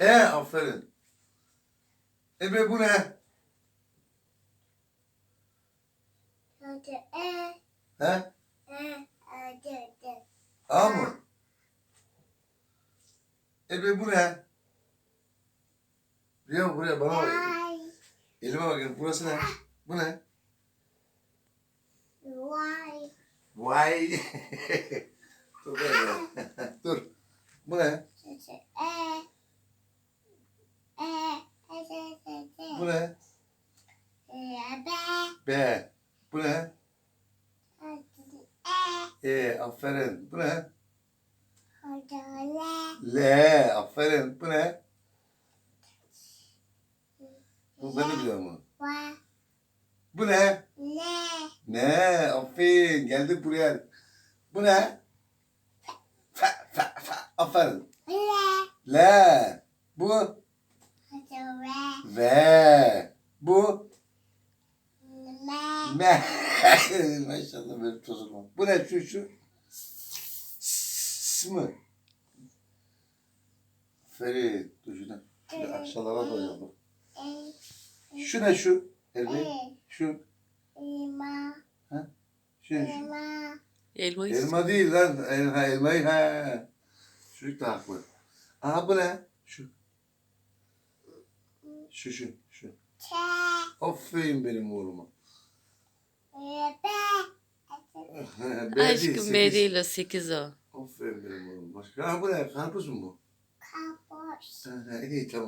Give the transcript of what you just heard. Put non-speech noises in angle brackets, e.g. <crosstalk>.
E aferin. Ebe bu ne? Hadi e. He? E. Hadi hadi. A mı? Ebe bu ne? Buraya buraya bana bak. Elime bakın. Burası ne? Bu ne? Vay. Vay. <laughs> Dur böyle. Dur. Bu ne? Hadi e. E. Hadi hadi. Bu ne? Be. B. Bu ne? E. E. Aferin. Bu ne? Le. L. Aferin. Bu ne? Bu ben de bunu. Vay. Bu ne? Le. Ne? Aferin. Geldik buraya. Bu ne? Fe, fe, fe. Aferin. Le. L. Bu. Hadi ve. Me. <laughs> Maşallah benim tozum Bu ne şu şu? S mı? Ferit. Dur şuna. Şöyle aşağılara koyalım. Şu ne şu? Elbi. Şu. İma. Şu. şu. İma. Elmayı Elma değil lan. Elma, elmayı ha. Çocuk da haklı. Aha bu ne? Şu. Şu şu şu. Aferin benim oğluma. E. Be. Hadi. <laughs> B Aşkım. B değil o 8 o. Aferin benim oğlum. Başka. Ha bu ne? Karpuz mu bu? Ha, ha, iyi tamam.